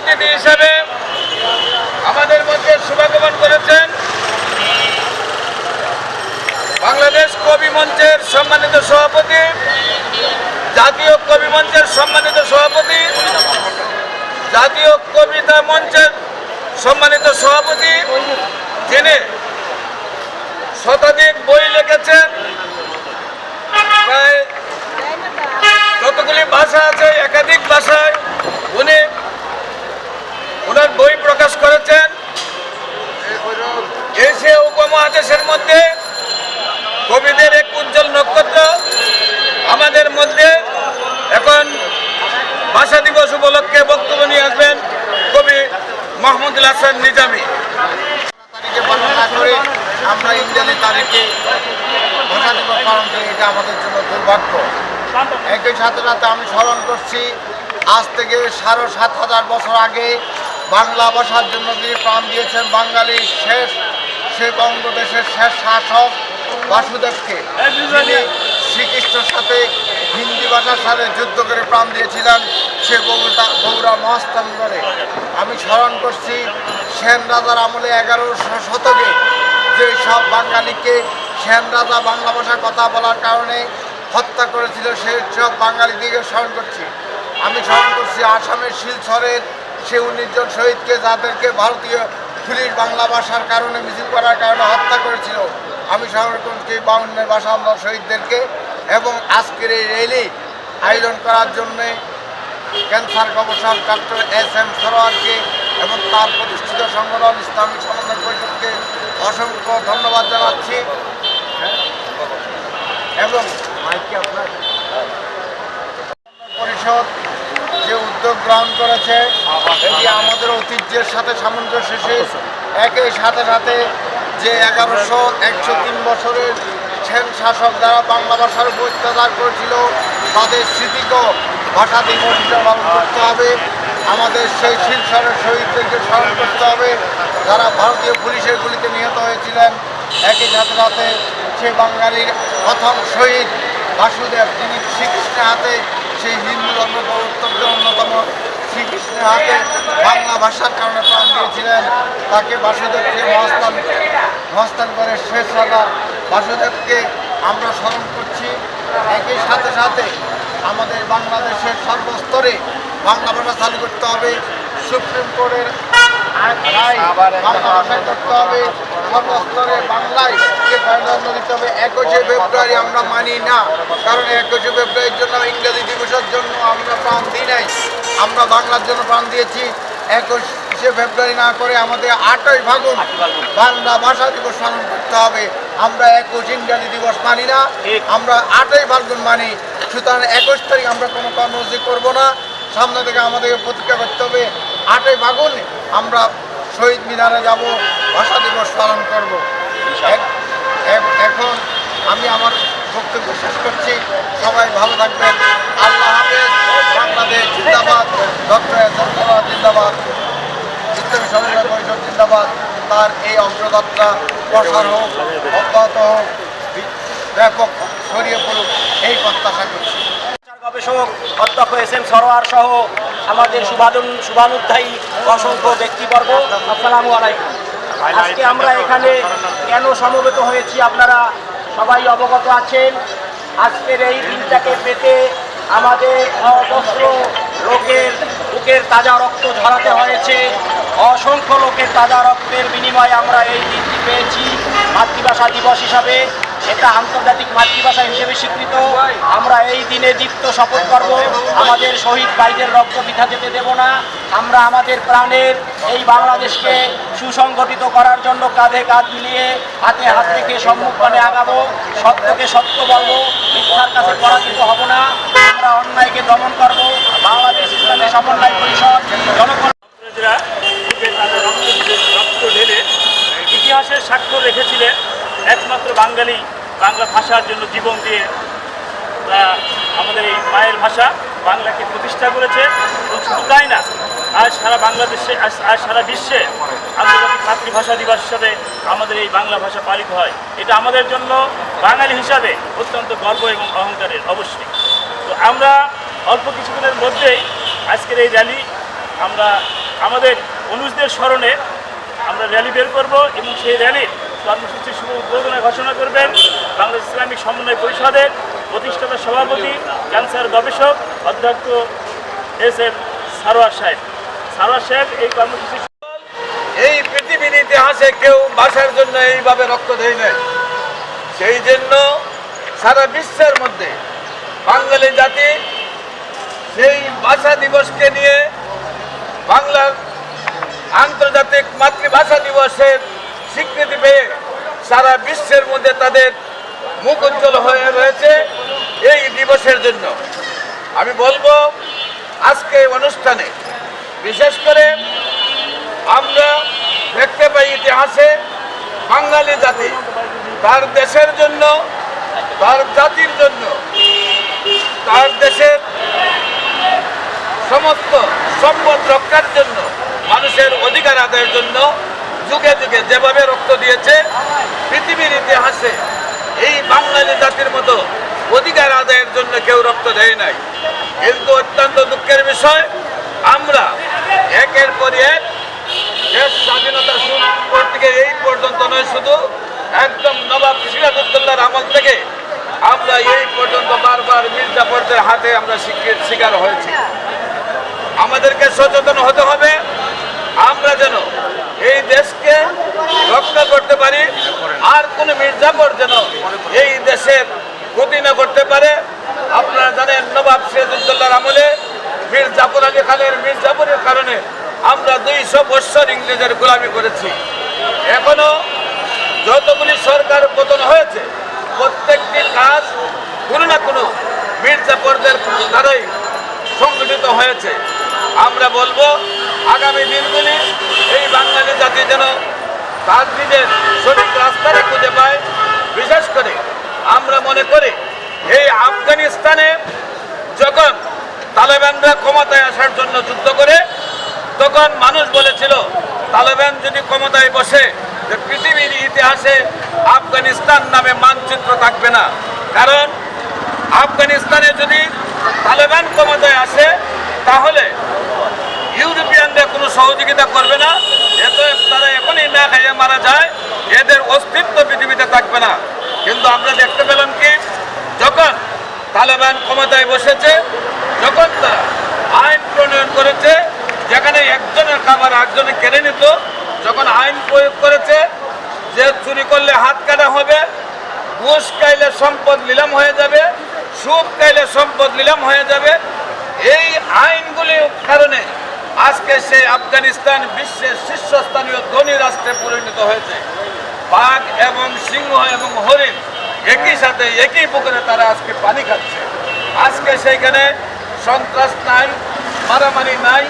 অতিথি হিসেবে আমাদের মধ্যে শুভাগমন করেছেন বাংলাদেশ কবি মঞ্চের সম্মানিত সভাপতি, জাতীয় কবি মঞ্চের সম্মানিত সভাপতি, জাতীয় কবিতা মঞ্চের সম্মানিত সভাপতি, যিনি শতাধিক বই লিখেছেন। প্রায় যতগুলি ভাষা আছে, একাধিক ভাষায় উনি বই প্রকাশ করেছেন। এশিয়া উপমহাদেশের মধ্যে কবিদের এক উজ্জ্বল নক্ষত্র। আমাদের মধ্যে এখন ভাষা দিবস উপলক্ষে বক্তব্য নিয়ে আসবেন কবি মাহমুদুল হাসান নিজামী। করে, আমরা ইংরেজি তারিখে ভাষা দিবস পালন করি, এটা আমাদের জন্য দুর্ভাগ্য। একই সাথে সাথে আমি স্মরণ করছি, আজ থেকে সাড়ে সাত হাজার বছর আগে বাংলা ভাষার জন্য যিনি প্রাণ দিয়েছেন বাঙালির শেষ, সে বঙ্গদেশের শেষ শাসক বাসুদেবকে। শ্রীকৃষ্ণের সাথে হিন্দি ভাষার সাথে যুদ্ধ করে প্রাণ দিয়েছিলেন, সে বগুড়া বগুড়া মহাস্থান করে আমি স্মরণ করছি সেন রাজার আমলে এগারোশো শতকে যে সব বাঙালিকে সেন রাজা বাংলা ভাষায় কথা বলার কারণে হত্যা করেছিল, সে সব বাঙালিদিকে স্মরণ করছি। আমি স্মরণ করছি আসামের শিলচরের সে উনিশ জন শহীদকে যাদেরকে ভারতীয় পুলিশ বাংলা ভাষার কারণে মিছিল করার কারণে হত্যা করেছিল আমি সংরক্ষণকে বাউন্নের ভাষা আন্দোলন শহীদদেরকে এবং আজকের এই র্যালি আয়োজন করার জন্যে ক্যান্সার গবেষক ডক্টর এস এম সরোয়ারকে এবং তার প্রতিষ্ঠিত সংগঠন ইসলামিক সমন্বয় পরিষদকে অসংখ্য ধন্যবাদ জানাচ্ছি। এবং মাইকে আপনার? পরিষদ উদ্যোগ গ্রহণ করেছে। এটি আমাদের ঐতিহ্যের সাথে সামঞ্জস্য শেষ একই সাথে সাথে যে এগারোশো একশো তিন বছরের সেন শাসক যারা বাংলা ভাষার উপর অত্যাচার করেছিল, তাদের স্মৃতিকেও ভাষা দিবস পালন করতে হবে। আমাদের সেই শিলচরের শহীদদেরকে স্মরণ করতে হবে। যারা ভারতীয় পুলিশের গুলিতে নিহত হয়েছিলেন একই সাথে সাথে সে বাঙালির প্রথম শহীদ বাসুদেব, যিনি শ্রীকৃষ্ণের হাতে সেই হিন্দু ধর্ম প্রবর্তকদের অন্যতম শ্রীকৃষ্ণের হাতে বাংলা ভাষার কারণে প্রাণ দিয়েছিলেন। তাকে বাসুদেবকে মহাস্থান মহাস্থান করে শেষ রাজা বাসুদেবকে আমরা স্মরণ করছি। একই সাথে সাথে আমাদের বাংলাদেশের সর্বস্তরে বাংলা ভাষা চালু করতে হবে। সুপ্রিম কোর্টের রায় বাংলা ভাষায় করতে হবে। সর্বস্তরে বাংলায় কে প্রাধান্য দিতে হবে একুশে ফেব্রুয়ারি আমরা মানি না। কারণ একুশে ফেব্রুয়ারির জন্য ইংরেজি দিবসের জন্য আমরা প্রাণ দিই নাই। আমরা বাংলার জন্য প্রাণ দিয়েছি। একুশে ফেব্রুয়ারি না করে আমাদের আটই ফাগুন বাংলা ভাষা দিবস পালন করতে হবে। আমরা একুশ ইংরাজি দিবস মানি না আমরা আটই ফাল্গুন মানি। সুতরাং একুশ তারিখ আমরা কোনো কর্মসূচি করব না। সামনে থেকে আমাদেরকে প্রতিজ্ঞা করতে হবে। আটই ফাগুন আমরা শহীদ মিনারে যাব ভাষা দিবস পালন করব। এখন আমি আমার বক্তব্য শেষ করছি। সবাই ভালো থাকবেন। আল্লাহ হাফেজ। বাংলাদেশ জিন্দাবাদ। ডক্টর জিন্দাবাদ। ইসলামী সমন্বয় পরিষদ জিন্দাবাদ। তার এই অগ্রযাত্রা প্রসার হোক অব্যাহত হোক ব্যাপক ছড়িয়ে পড়ুক এই প্রত্যাশা করছি। গবেষক অধ্যক্ষ এস এম সরোয়ার সহ আমাদের শুভানুন শুভানুধ্যায়ী অসংখ্য ব্যক্তিবর্গ, আসসালামু আলাইকুম। আজকে আমরা এখানে কেন সমবেত হয়েছি আপনারা সবাই অবগত আছেন। আজকের এই দিনটাকে পেতে আমাদের অজস্র লোকের বুকের তাজা রক্ত ঝরাতে হয়েছে। অসংখ্য লোকের তাজা রক্তের বিনিময়ে আমরা এই দিনটি পেয়েছি। মাতৃভাষা দিবস হিসাবে এটা আন্তর্জাতিক মাতৃভাষা হিসেবে স্বীকৃত। আমরা এই দিনে দীপ্ত শপথ করব, আমাদের শহীদ ভাইদের রক্ত বিধা যেতে দেব না। আমরা আমাদের প্রাণের এই বাংলাদেশকে সুসংগঠিত করার জন্য কাঁধে কাঁধ মিলিয়ে হাতে হাত থেকে সম্মুখে আগাবো, সত্যকে সত্য বলব, মিথ্যার কাছে পরাজিত হব না। আমরা অন্যায়কে দমন করব, বাংলাদেশ ইসলামের সমন্বয় পরিষদ, জনগণ তাদের রক্ত ঢেলে ইতিহাসের স্বাক্ষর রেখেছিলেন বাঙালি বাংলা ভাষার জন্য জীবন দিয়ে আমাদের এই মায়ের ভাষা বাংলাকে প্রতিষ্ঠা করেছে এবং শুধু তাই না, আজ সারা বাংলাদেশে, আজ সারা বিশ্বে আন্তর্জাতিক মাতৃভাষা দিবস হিসাবে আমাদের এই বাংলা ভাষা পালিত হয়। এটা আমাদের জন্য বাঙালি হিসাবে অত্যন্ত গর্ব এবং অহংকারের অবশ্যই। তো আমরা অল্প কিছুদিনের মধ্যেই আজকের এই র্যালি, আমরা আমাদের অনুজদের স্মরণে আমরা র্যালি বের করব এবং সেই র্যালির কর্মসূচির শুভ উদ্বোধনে ঘোষণা করবেন বাংলাদেশ ইসলামিক সমন্বয় পরিষদের প্রতিষ্ঠাতা সভাপতি, ক্যান্সার গবেষক অধ্যক্ষ এস এম সারোয়ার সাহেব। সারোয়ার সাহেব, এই কর্মসূচি এই পৃথিবীর ইতিহাসে কেউ ভাষার জন্য এইভাবে রক্ত দেয় নাই। সেই জন্য সারা বিশ্বের মধ্যে বাঙালি জাতি সেই ভাষা দিবসকে নিয়ে বাংলার আন্তর্জাতিক মাতৃভাষা দিবসের স্বীকৃতি পেয়ে সারা বিশ্বের মধ্যে তাদের মুখ উজ্জ্বল হয়ে রয়েছে এই দিবসের জন্য। আমি বলব, আজকে অনুষ্ঠানে বিশেষ করে আমরা দেখতে পাই ইতিহাসে বাঙালি জাতি, তার দেশের জন্য, তার জাতির জন্য, তার দেশের সমস্ত সম্পদ রক্ষার জন্য, মানুষের অধিকার আদায়ের জন্য যুগে যুগে যেভাবে রক্ত দিয়েছে, পৃথিবীর ইতিহাসে এই বাঙালি জাতির মতো অধিকার আদায়ের জন্য কেউ রক্ত দেয় নাই। কিন্তু অত্যন্ত দুঃখের বিষয়, আমরা একের পর এক দেশ স্বাধীনতা শুরু থেকে এই পর্যন্ত নয়, শুধু একদম নবাব সিরাজউদ্দৌলার আমল থেকে আমরা এই পর্যন্ত বারবার মির্জাফরদের হাতে আমরা শিকার হয়েছি। আমাদেরকে সচেতন হতে হবে। আমরা যেন এই দেশকে রক্ষা করতে পারি, আর কোন মির্জাফর যেন এই দেশের ক্ষতি না করতে পারে। আপনারা জানেন, নবাব সিরাজউদ্দৌলার আমলে মীর জাফর আলী খানের মীর জাফরের কারণে আমরা দুইশো বৎসর ইংরেজের গোলামি করেছি। এখনও যতগুলি সরকার পতন হয়েছে, প্রত্যেকটি কাজ কোনো না কোনো মির্জাফরদের দ্বারাই সংগঠিত হয়েছে। আমরা বলব, আগামী দিনগুলি এই বাঙালি জাতি যেন তার নিজের সঠিক রাস্তাটা খুঁজে পায়। বিশেষ করে আমরা মনে করি, এই আফগানিস্তানে যখন তালেবানরা ক্ষমতায় আসার জন্য যুদ্ধ করে, তখন মানুষ বলেছিল, তালেবান যদি ক্ষমতায় বসে, যে পৃথিবীর ইতিহাসে আফগানিস্তান নামে মানচিত্র থাকবে না। কারণ আফগানিস্তানে যদি তালেবান ক্ষমতায় আসে, তাহলে সহযোগিতা করবে না। এত তারা এখনই না খাইয়ে মারা যায়। এদের অস্তিত্ব পৃথিবীতে থাকবে না। কিন্তু আমরা দেখতে পেলাম কি, যখন তালেবান ক্ষমতায় বসেছে, যখন তারা আইন প্রণয়ন করেছে, যেখানে একজনের খাবার একজনে কেড়ে নিত, যখন আইন প্রয়োগ করেছে, যে চুরি করলে হাত কাটা হবে, ঘুষ খাইলে সম্পদ নিলাম হয়ে যাবে, সুদ খাইলে সম্পদ নিলাম হয়ে যাবে, এই আইনগুলির কারণে আজকে সেই আফগানিস্তান বিশ্বের শীর্ষস্থানীয় ধনী রাষ্ট্রে পরিণত হয়েছে। বাঘ এবং সিংহ এবং হরিণ একই সাথে একই পুকুরে তারা আজকে পানি খাচ্ছে। আজকে সেইখানে সন্ত্রাস নাই, মারামারি নাই,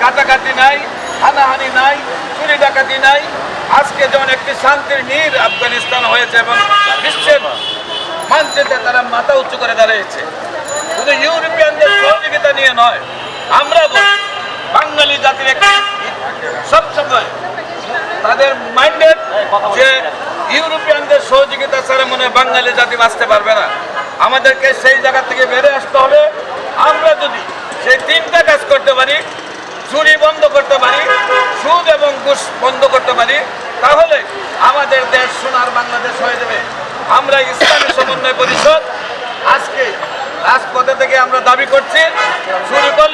কাটাকাটি নাই, হানাহানি নাই, চুরি ডাকাতি নাই। আজকে যেমন একটি শান্তির নীর আফগানিস্তান হয়েছে এবং বিশ্বের মানচিত্রে তারা মাথা উঁচু করে দাঁড়িয়েছে। শুধু ইউরোপিয়ানদের সহযোগিতা নিয়ে নয় আমরা বলি বাঙালি জাতির একটি সবসময় তাদের মাইন্ডেড যে ইউরোপিয়ানদের সহযোগিতা ছাড়া মনে বাঙালি জাতি বাঁচতে পারবে না। আমাদেরকে সেই জায়গা থেকে বেড়ে আসতে হবে আমরা যদি সেই তিনটা কাজ করতে পারি, চুরি বন্ধ করতে পারি, সুদ এবং ঘুষ বন্ধ করতে পারি, তাহলে আমাদের দেশ সোনার বাংলাদেশ হয়ে যাবে। আমরা ইসলামী সমন্বয় পরিষদ আজকে রাজপথে থেকে আমরা দাবি করছি, চুরি করলে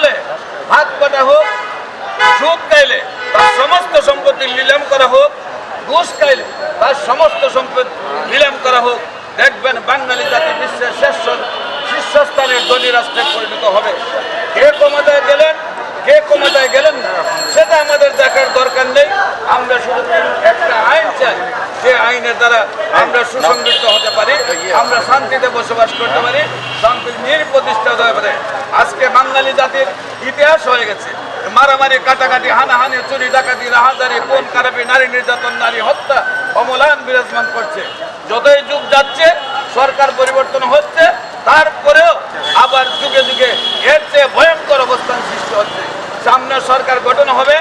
খাইলে তার সমস্ত সম্পত্তি নিলাম করা হোক, ঘুষ খাইলে তার সমস্ত সম্পত্তি নিলাম করা হোক। দেখবেন বাঙালি জাতি বিশ্বের শ্রেষ্ঠ শীর্ষস্থানের ধনী রাষ্ট্রে পরিণত হবে। কে ক্ষমতায় গেলেন, কে ক্ষমতায় গেলেন না, সেটা আমাদের দেখার দরকার নেই। আমরা শুধু একটা আইন চাই, যে আইনের দ্বারা আমরা সুসংগঠিত হতে পারি, আমরা শান্তিতে বসবাস করতে পারি, শান্তির নীর প্রতিষ্ঠা হতে পারে। আজকে বাঙালি জাতির ইতিহাস হয়ে গেছে। মারামারি, কাটাকাটি, হানাহানি, চুরি, ডাকাতি, রাহাজারি কোন কারাপি নারী নির্যাতন, নারী হত্যা অমলান বিরাজমান করছে। যতই যুগ যাচ্ছে, সরকার পরিবর্তন হচ্ছে, তারপরেও আবার যুগে যুগে এর চেয়ে ভয়ঙ্কর অবস্থান সৃষ্টি হচ্ছে। সামনে সরকার গঠন হবে,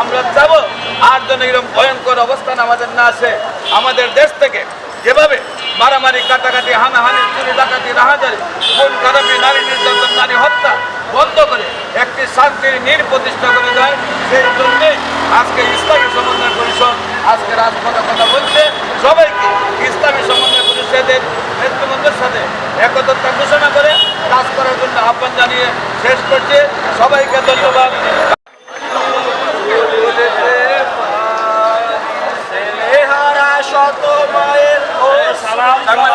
আমরা যাব আর যেন এরকম ভয়ঙ্কর অবস্থান আমাদের না আসে। আমাদের দেশ থেকে যেভাবে মারামারি, কাটাকাটি, হানাহানি, চুরি, ডাকাতি, রাহাজারি, খুন খারাপি নারী নির্যাতন, নারী হত্যা বন্ধ করে একটি শান্তির নীর প্রতিষ্ঠা করে দেয় সেই জন্যে আজকে ইসলামী সমন্বয় পরিষদ, আজকে রাজপথে কথা বলছে। সবাইকে ইসলামী সমন্বয় পরিষদের নেতৃবৃন্দের সাথে একত্রতা ঘোষণা করে কাজ করার জন্য আহ্বান জানিয়ে শেষ করছে। সবাইকে ধন্যবাদ। ছেলেহারা শত মায়ের ও সালাম